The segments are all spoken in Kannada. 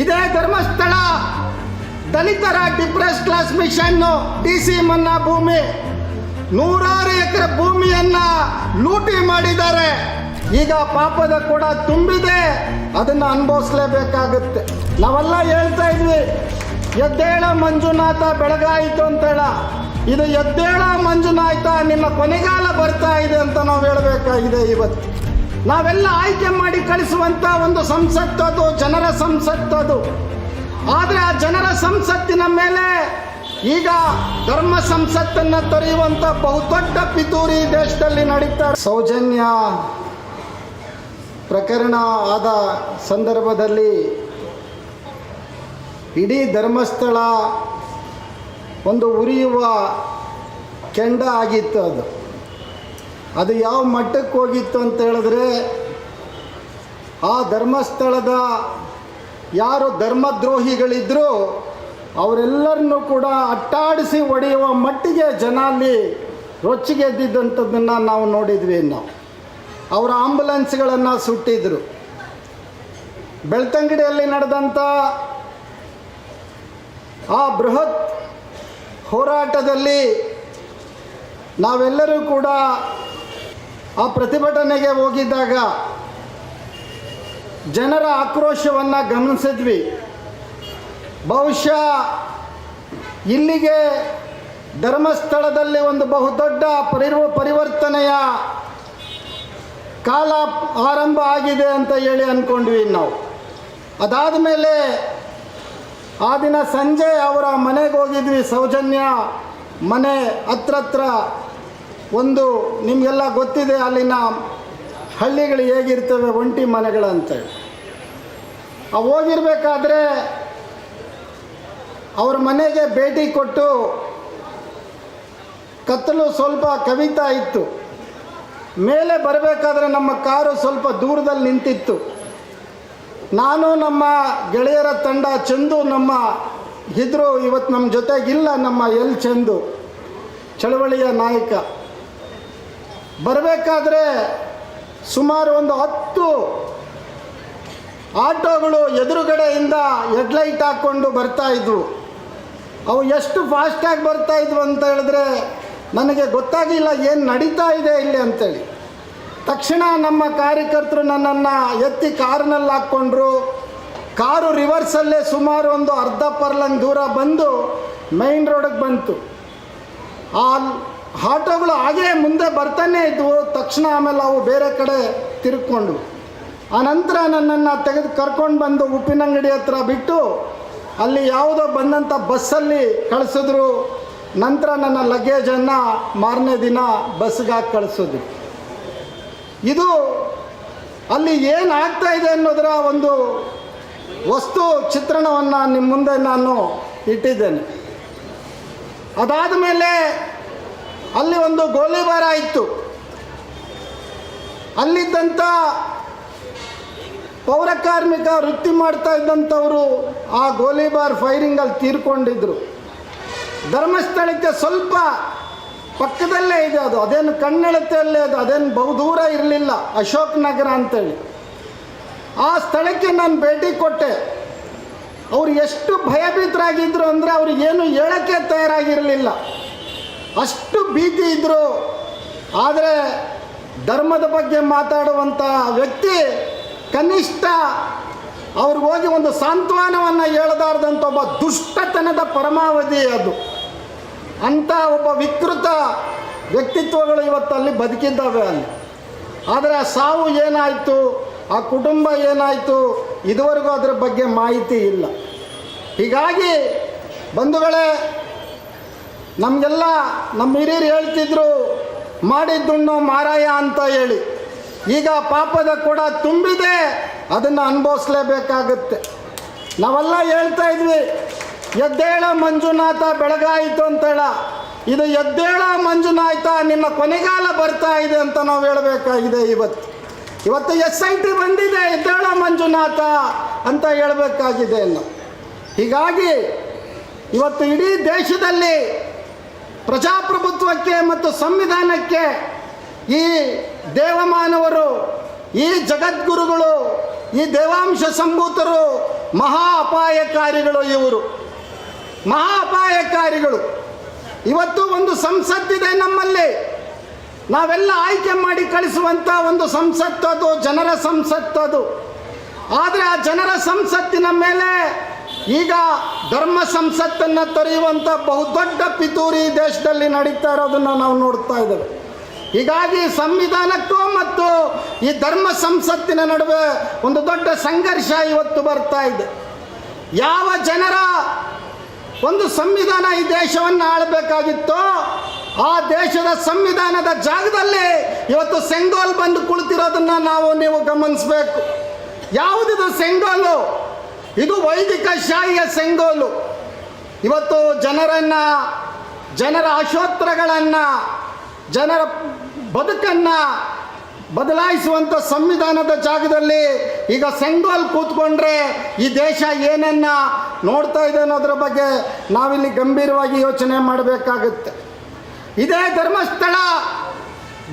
ಇದೇ ಧರ್ಮಸ್ಥಳ. ದಲಿತರ depress class mission D C ಮನ್ನಾ ಭೂಮಿ. ನೂರಾರು ಎಕರೆ ಭೂಮಿಯನ್ನ ಲೂಟಿ ಮಾಡಿದ್ದಾರೆ. ಈಗ ಪಾಪದ ಕೂಡ ತುಂಬಿದೆ. ಅದನ್ನು ಅನುಭವಿಸ್ಲೇಬೇಕಾಗುತ್ತೆ. ನಾವೆಲ್ಲ ಹೇಳ್ತಾ ಇದ್ವಿ, ಎದ್ದೇಳ ಮಂಜುನಾಥ ಬೆಳಗಾಯಿತು ಅಂತೇಳ. ಇದು ಎದ್ದೇಳ ಮಂಜುನಾಥ ನಿನ್ನ ಕೊನೆಗಾಲ ಬರ್ತಾ ಇದೆ ಅಂತ ನಾವು ಹೇಳಬೇಕಾಗಿದೆ ಇವತ್ತು. ನಾವೆಲ್ಲ ಆಯ್ಕೆ ಮಾಡಿ ಕಳಿಸುವಂತ ಒಂದು ಸಂಸತ್ತು ಅದು, ಜನರ ಸಂಸತ್ತು ಅದು. ಆದರೆ ಆ ಜನರ ಸಂಸತ್ತಿನ ಮೇಲೆ ಈಗ ಧರ್ಮ ಸಂಸತ್ತನ್ನ ತೊರೆಯುವಂತ ಬಹುದೊಡ್ಡ ಪಿತೂರಿ ದೇಶದಲ್ಲಿ ನಡೀತಾರೆ ಸೌಜನ್ಯ ಪ್ರಕರಣ ಆದ ಸಂದರ್ಭದಲ್ಲಿ ಇಡೀ ಧರ್ಮಸ್ಥಳ ಒಂದು ಉರಿಯುವ ಕೆಂಡ ಆಗಿತ್ತು ಅದು. ಅದು ಯಾವ ಮಟ್ಟಕ್ಕೆ ಹೋಗಿತ್ತು ಅಂತ ಹೇಳಿದ್ರೆ, ಆ ಧರ್ಮಸ್ಥಳದ ಯಾರು ಧರ್ಮದ್ರೋಹಿಗಳಿದ್ರು, ಅವರೆಲ್ಲರನ್ನೂ ಕೂಡ ಅಟ್ಟಾಡಿಸಿ ಹೊಡೆಯುವ ಮಟ್ಟಿಗೆ ಜನ ಅಲ್ಲಿ ರೊಚ್ಚಿಗೆದ್ದಿದ್ದಂಥದ್ದನ್ನು ನಾವು ನೋಡಿದ್ವಿ ನಾವು ಅವರ ಆಂಬುಲೆನ್ಸ್ಗಳನ್ನು ಸುಟ್ಟಿದ್ರು. ಬೆಳ್ತಂಗಡಿಯಲ್ಲಿ ನಡೆದಂಥ ಆ ಬೃಹತ್ ಹೋರಾಟದಲ್ಲಿ ನಾವೆಲ್ಲರೂ ಕೂಡ ಆ ಪ್ರತಿಭಟನೆಗೆ ಹೋಗಿದ್ದಾಗ ಜನರ ಆಕ್ರೋಶವನ್ನು ಗಮನಿಸಿದ್ವಿ. ಬಹುಶಃ ಇಲ್ಲಿಗೆ ಧರ್ಮಸ್ಥಳದಲ್ಲಿ ಒಂದು ಬಹುದೊಡ್ಡ ಪರಿವ ಪರಿವರ್ತನೆಯ ಕಾಲ ಆರಂಭ ಆಗಿದೆ ಅಂತ ಹೇಳಿ ಅಂದ್ಕೊಂಡ್ವಿ ನಾವು. ಅದಾದ ಮೇಲೆ ಆ ದಿನ ಸಂಜೆ ಅವರ ಮನೆಗೆ ಹೋಗಿದ್ವಿ, ಸೌಜನ್ಯ ಮನೆ ಹತ್ರತ್ರ. ಒಂದು ನಿಮಗೆಲ್ಲ ಗೊತ್ತಿದೆ, ಅಲ್ಲಿನ ಹಳ್ಳಿಗಳು ಹೇಗಿರ್ತವೆ, ಒಂಟಿ ಮನೆಗಳಂತೇಳಿ ಆ ಹೋಗಿರ್ಬೇಕಾದ್ರೆ ಅವ್ರ ಮನೆಗೆ ಭೇಟಿ ಕೊಟ್ಟು ಕತ್ತಲು ಸ್ವಲ್ಪ ಕವಿತಾ ಇತ್ತು. ಮೇಲೆ ಬರಬೇಕಾದ್ರೆ ನಮ್ಮ ಕಾರು ಸ್ವಲ್ಪ ದೂರದಲ್ಲಿ ನಿಂತಿತ್ತು. ನಾನು ನಮ್ಮ ಗೆಳೆಯರ ತಂಡ, ಚಂದು ನಮ್ಮ ಇದ್ರು ಇವತ್ತು ನಮ್ಮ ಜೊತೆಗಿಲ್ಲ ನಮ್ಮ ಎಲ್ ಚಂದು, ಚಳವಳಿಯ ನಾಯಕ. ಬರಬೇಕಾದ್ರೆ ಸುಮಾರು ಒಂದು ಹತ್ತು ಆಟೋಗಳು ಎದುರುಗಡೆಯಿಂದ ಹೆಡ್ಲೈಟ್ ಹಾಕ್ಕೊಂಡು ಬರ್ತಾ ಇದ್ವು. ಅವು ಎಷ್ಟು ಫಾಸ್ಟಾಗಿ ಬರ್ತಾ ಇದ್ವು ಅಂತ ಹೇಳಿದ್ರೆ ನನಗೆ ಗೊತ್ತಾಗಿಲ್ಲ ಏನು ನಡೀತಾ ಇದೆ ಇಲ್ಲಿ ಅಂತೇಳಿ. ತಕ್ಷಣ ನಮ್ಮ ಕಾರ್ಯಕರ್ತರು ನನ್ನನ್ನು ಎತ್ತಿ ಕಾರಿನಲ್ಲಿ ಹಾಕ್ಕೊಂಡ್ರು. ಕಾರು ರಿವರ್ಸಲ್ಲೇ ಸುಮಾರು ಒಂದು ಅರ್ಧ ಪರ್ಲಂಗ್ ದೂರ ಬಂದು ಮೈನ್ ರೋಡಿಗೆ ಬಂತು. ಆ ಆಟೋಗಳು ಹಾಗೇ ಮುಂದೆ ಬರ್ತಾನೆ ಇದ್ವು. ತಕ್ಷಣ ಆಮೇಲೆ ಅವು ಬೇರೆ ಕಡೆ ತಿರುಗ್ಕೊಂಡು ಆ ನಂತರ ನನ್ನನ್ನು ತೆಗೆದು ಕರ್ಕೊಂಡು ಬಂದು ಉಪ್ಪಿನಂಗಡಿ ಹತ್ರ ಬಿಟ್ಟು ಅಲ್ಲಿ ಯಾವುದೋ ಬಂದಂಥ ಬಸ್ಸಲ್ಲಿ ಕಳಿಸಿದ್ರು. ನಂತರ ನನ್ನ ಲಗೇಜನ್ನು ಮಾರನೇ ದಿನ ಬಸ್ಗೆ ಹಾಕಿ ಕಳಿಸಿದ್ರು. ಇದು ಅಲ್ಲಿ ಏನು ಆಗ್ತಾ ಇದೆ ಅನ್ನೋದರ ಒಂದು ವಸ್ತು ಚಿತ್ರಣವನ್ನು ನಿಮ್ಮ ಮುಂದೆ ನಾನು ಇಟ್ಟಿದ್ದೇನೆ. ಅದಾದ ಮೇಲೆ ಅಲ್ಲಿ ಒಂದು ಗೋಲಿಬಾರ ಇತ್ತು. ಅಲ್ಲಿದ್ದಂಥ ಪೌರ ಕಾರ್ಮಿಕ ವೃತ್ತಿ ಮಾಡ್ತಾ ಇದ್ದಂಥವರು ಆ ಗೋಲಿಬಾರ್ ಫೈರಿಂಗಲ್ಲಿ ತೀರ್ಕೊಂಡಿದ್ರು. ಧರ್ಮಸ್ಥಳಕ್ಕೆ ಸ್ವಲ್ಪ ಪಕ್ಕದಲ್ಲೇ ಇದೆ ಅದು. ಅದೇನು ಕಣ್ಣೆಳತೆಯಲ್ಲೇ ಅದು. ಅದೇನು ಬಹುದೂರ ಇರಲಿಲ್ಲ. ಅಶೋಕ್ ನಗರ ಅಂತೇಳಿ. ಆ ಸ್ಥಳಕ್ಕೆ ನಾನು ಭೇಟಿ ಕೊಟ್ಟೆ. ಅವ್ರು ಎಷ್ಟು ಭಯಭೀತರಾಗಿದ್ದರು ಅಂದರೆ ಅವ್ರಿಗೆ ಏನು ಹೇಳೋಕ್ಕೆ ತಯಾರಾಗಿರಲಿಲ್ಲ. ಅಷ್ಟು ಭೀತಿ ಇದ್ದರು ಆದರೆ ಧರ್ಮದ ಬಗ್ಗೆ ಮಾತಾಡುವಂಥ ವ್ಯಕ್ತಿ ಕನಿಷ್ಠ ಅವ್ರಿಗೆ ಹೋಗಿ ಒಂದು ಸಾಂತ್ವನವನ್ನು ಹೇಳದಾರ್ದಂಥ ಒಬ್ಬ ದುಷ್ಟತನದ ಪರಮಾವಧಿ ಅದು. ಅಂಥ ಒಬ್ಬ ವಿಕೃತ ವ್ಯಕ್ತಿತ್ವಗಳು ಇವತ್ತಲ್ಲಿ ಬದುಕಿದ್ದಾವೆ ಅಲ್ಲಿ. ಆದರೆ ಆ ಸಾವು ಏನಾಯಿತು? ಆ ಕುಟುಂಬ ಏನಾಯಿತು? ಇದುವರೆಗೂ ಅದರ ಬಗ್ಗೆ ಮಾಹಿತಿ ಇಲ್ಲ. ಹೀಗಾಗಿ ಬಂಧುಗಳೇ ನಮಗೆಲ್ಲ ನಮ್ಮ ಹಿರಿಯರು ಹೇಳ್ತಿದ್ರು, ಮಾಡಿದ್ದುಣ್ಣು ಮಾರಾಯ ಅಂತ ಹೇಳಿ. ಈಗ ಪಾಪದ ಕೂಡ ತುಂಬಿದೆ, ಅದನ್ನು ಅನುಭವಿಸ್ಲೇಬೇಕಾಗುತ್ತೆ. ನಾವೆಲ್ಲ ಹೇಳ್ತಾ ಇದ್ವಿ, ಎದ್ದೇಳ ಮಂಜುನಾಥ, ಬೆಳಗಾಯಿತು ಅಂತೇಳ ಇದು ಎದ್ದೇಳ ಮಂಜುನಾಥ, ನಿನ್ನ ಕೊನೆಗಾಲ ಬರ್ತಾ ಇದೆ ಅಂತ ನಾವು ಹೇಳಬೇಕಾಗಿದೆ ಇವತ್ತು. ಇವತ್ತು ಎಸ್ ಐ ಟಿ ಬಂದಿದೆ, ಎದ್ದೇಳ ಮಂಜುನಾಥ ಅಂತ ಹೇಳಬೇಕಾಗಿದೆ ನಾವು ಹೀಗಾಗಿ, ಇವತ್ತು ಇಡೀ ದೇಶದಲ್ಲಿ ಪ್ರಜಾಪ್ರಭುತ್ವಕ್ಕೆ ಮತ್ತು ಸಂವಿಧಾನಕ್ಕೆ ಈ ದೇವಮಾನವರು, ಈ ಜಗದ್ಗುರುಗಳು, ಈ ದೇವಾಂಶ ಸಂಭೂತರು ಮಹಾ ಅಪಾಯಕಾರಿಗಳು ಇವರು. ಮಹಾ ಅಪಾಯಕಾರಿಗಳು. ಇವತ್ತು ಒಂದು ಸಂಸತ್ತಿದೆ ನಮ್ಮಲ್ಲಿ. ನಾವೆಲ್ಲ ಆಯ್ಕೆ ಮಾಡಿ ಕಳಿಸುವಂಥ ಒಂದು ಸಂಸತ್ತದು ಜನರ ಸಂಸತ್ತದು ಆದರೆ ಆ ಜನರ ಸಂಸತ್ತಿನ ಮೇಲೆ ಈಗ ಧರ್ಮ ಸಂಸತ್ತನ್ನು ತೊರೆಯುವಂಥ ಬಹುದೊಡ್ಡ ಪಿತೂರಿ ದೇಶದಲ್ಲಿ ನಡೀತಾ ಇರೋದನ್ನು ನಾವು ನೋಡ್ತಾ ಇದ್ದೇವೆ. ಹೀಗಾಗಿ ಸಂವಿಧಾನಕ್ಕೂ ಮತ್ತು ಈ ಧರ್ಮ ಸಂಸತ್ತಿನ ನಡುವೆ ಒಂದು ದೊಡ್ಡ ಸಂಘರ್ಷ ಇವತ್ತು ಬರ್ತಾ ಇದೆ. ಯಾವ ಜನರ ಒಂದು ಸಂವಿಧಾನ ಈ ದೇಶವನ್ನು ಆಳಬೇಕಾಗಿತ್ತೋ ಆ ದೇಶದ ಸಂವಿಧಾನದ ಜಾಗದಲ್ಲಿ ಇವತ್ತು ಸೆಂಗೋಲ್ ಬಂದು ಕುಳಿತಿರೋದನ್ನ ನಾವು ನೀವು ಗಮನಿಸಬೇಕು. ಯಾವುದಿದು ಸೆಂಗೋಲು? ಇದು ವೈದಿಕ ಶಾಹಿಯ ಸೆಂಗೋಲು. ಇವತ್ತು ಜನರನ್ನ, ಜನರ ಆಶೋತ್ರಗಳನ್ನು ಜನರ ಬದುಕನ್ನು ಬದಲಾಯಿಸುವಂಥ ಸಂವಿಧಾನದ ಜಾಗದಲ್ಲಿ ಈಗ ಸೆಂಗೋಲ್ ಕೂತ್ಕೊಂಡ್ರೆ ಈ ದೇಶ ಏನನ್ನ ನೋಡ್ತಾ ಇದೆ ಅನ್ನೋದ್ರ ಬಗ್ಗೆ ನಾವಿಲ್ಲಿ ಗಂಭೀರವಾಗಿ ಯೋಚನೆ ಮಾಡಬೇಕಾಗುತ್ತೆ. ಇದೇ ಧರ್ಮಸ್ಥಳ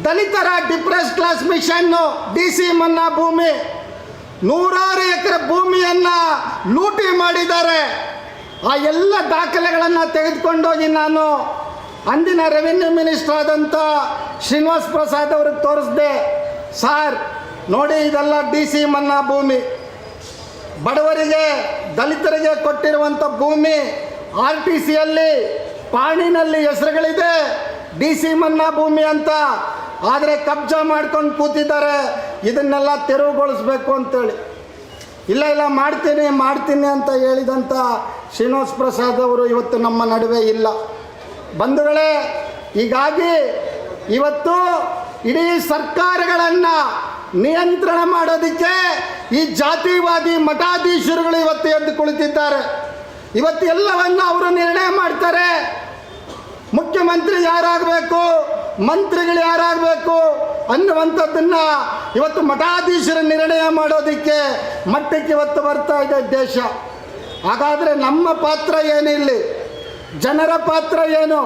ದಲಿತರ ಡಿಪ್ರೆಸ್ ಕ್ಲಾಸ್ ಮಿಷನ್ನು ಡಿ ಸಿ ಮನ್ನಾ ಭೂಮಿ ನೂರಾರು ಎಕರೆ ಭೂಮಿಯನ್ನು ಲೂಟಿ ಮಾಡಿದ್ದಾರೆ. ಆ ಎಲ್ಲ ದಾಖಲೆಗಳನ್ನು ತೆಗೆದುಕೊಂಡೋಗಿ ನಾನು ಅಂದಿನ ರೆವಿನ್ಯೂ ಮಿನಿಸ್ಟರ್ ಆದಂಥ ಶ್ರೀನಿವಾಸ್ ಪ್ರಸಾದ್ ಅವ್ರಿಗೆ ತೋರಿಸ್ದೆ. ಸಾರ್, ನೋಡಿ ಇದೆಲ್ಲ ಡಿ ಸಿ ಮನ್ನಾ ಭೂಮಿ. ಬಡವರಿಗೆ, ದಲಿತರಿಗೆ ಕೊಟ್ಟಿರುವಂಥ ಭೂಮಿ ಆರ್ ಟಿ ಸಿಯಲ್ಲಿ ಪಾಣಿನಲ್ಲಿ ಹೆಸರುಗಳಿದೆ. ಡಿ ಸಿ ಮನ್ನಾ ಭೂಮಿ ಅಂತ. ಆದರೆ ಕಬ್ಜಾ ಮಾಡ್ಕೊಂಡು ಕೂತಿದ್ದಾರೆ. ಇದನ್ನೆಲ್ಲ ತೆರವುಗೊಳಿಸ್ಬೇಕು ಅಂತೇಳಿ. ಇಲ್ಲ ಇಲ್ಲ, ಮಾಡ್ತೀನಿ ಮಾಡ್ತೀನಿ ಅಂತ ಹೇಳಿದಂಥ ಶ್ರೀನಿವಾಸ್ ಪ್ರಸಾದ್ ಅವರು ಇವತ್ತು ನಮ್ಮ ನಡುವೆ ಇಲ್ಲ. ಬಂಧುಗಳೇ, ಹೀಗಾಗಿ ಇವತ್ತು ಇಡೀ ಸರ್ಕಾರಗಳನ್ನು ನಿಯಂತ್ರಣ ಮಾಡೋದಕ್ಕೆ ಈ ಜಾತಿವಾದಿ ಮಠಾಧೀಶರುಗಳು ಇವತ್ತು ಎದ್ದು ಕುಳಿತಿದ್ದಾರೆ. ಇವತ್ತು ಎಲ್ಲವನ್ನು ಅವರು ನಿರ್ಣಯ ಮಾಡ್ತಾರೆ. ಮುಖ್ಯಮಂತ್ರಿ ಯಾರಾಗಬೇಕು? ಮಂತ್ರಿಗಳು ಯಾರಾಗಬೇಕು ಅನ್ನುವಂಥದ್ದನ್ನು ಇವತ್ತು ಮಠಾಧೀಶರು ನಿರ್ಣಯ ಮಾಡೋದಕ್ಕೆ ಮಟ್ಟಕ್ಕೆ ಇವತ್ತು ಬರ್ತಾ ಇದೆ ದೇಶ. ಹಾಗಾದರೆ ನಮ್ಮ ಪಾತ್ರ ಏನಿಲ್ಲಿ? ಜನರ ಪಾತ್ರ ಏನು?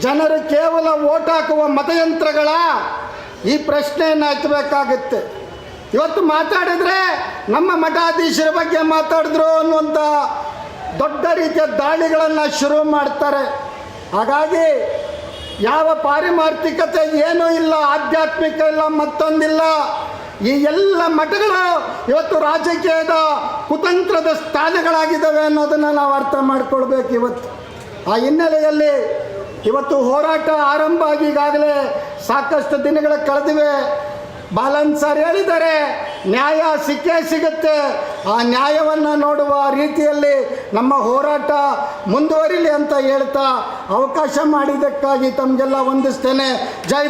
ಜನರು ಕೇವಲ ಓಟ್ ಹಾಕುವ ಮತಯಂತ್ರಗಳ? ಈ ಪ್ರಶ್ನೆಯನ್ನು ಹಚ್ಚಬೇಕಾಗುತ್ತೆ. ಇವತ್ತು ಮಾತಾಡಿದ್ರೆ ನಮ್ಮ ಮಠಾಧೀಶರ ಬಗ್ಗೆ ಮಾತಾಡಿದ್ರು ಅನ್ನುವಂಥ ದೊಡ್ಡ ರೀತಿಯ ದಾಳಿಗಳನ್ನು ಶುರು ಮಾಡ್ತಾರೆ. ಹಾಗಾಗಿ ಯಾವ ಪಾರಿಮಾರ್ಥಿಕತೆ ಏನೂ ಇಲ್ಲ, ಆಧ್ಯಾತ್ಮಿಕ ಇಲ್ಲ, ಮತ್ತೊಂದಿಲ್ಲ. ಈ ಎಲ್ಲ ಮಠಗಳು ಇವತ್ತು ರಾಜಕೀಯದ ಕುತಂತ್ರದ ಸ್ಥಾನಗಳಾಗಿದ್ದಾವೆ ಅನ್ನೋದನ್ನು ನಾವು ಅರ್ಥ ಮಾಡ್ಕೊಳ್ಬೇಕು ಇವತ್ತು. ಆ ಹಿನ್ನೆಲೆಯಲ್ಲಿ ಇವತ್ತು ಹೋರಾಟ ಆರಂಭ ಆಗಿ ಈಗಾಗಲೇ ಸಾಕಷ್ಟು ದಿನಗಳ ಕಳೆದಿವೆ. ಬಾಲನ್ ಸರ್ ಹೇಳಿದ್ದಾರೆ ನ್ಯಾಯ ಸಿಕ್ಕೇ ಸಿಗುತ್ತೆ. ಆ ನ್ಯಾಯವನ್ನು ನೋಡುವ ರೀತಿಯಲ್ಲಿ ನಮ್ಮ ಹೋರಾಟ ಮುಂದುವರಿಲಿ ಅಂತ ಹೇಳ್ತಾ ಅವಕಾಶ ಮಾಡಿದ್ದಕ್ಕಾಗಿ ತಮಗೆಲ್ಲ ವಂದಿಸ್ತೇನೆ. ಜೈ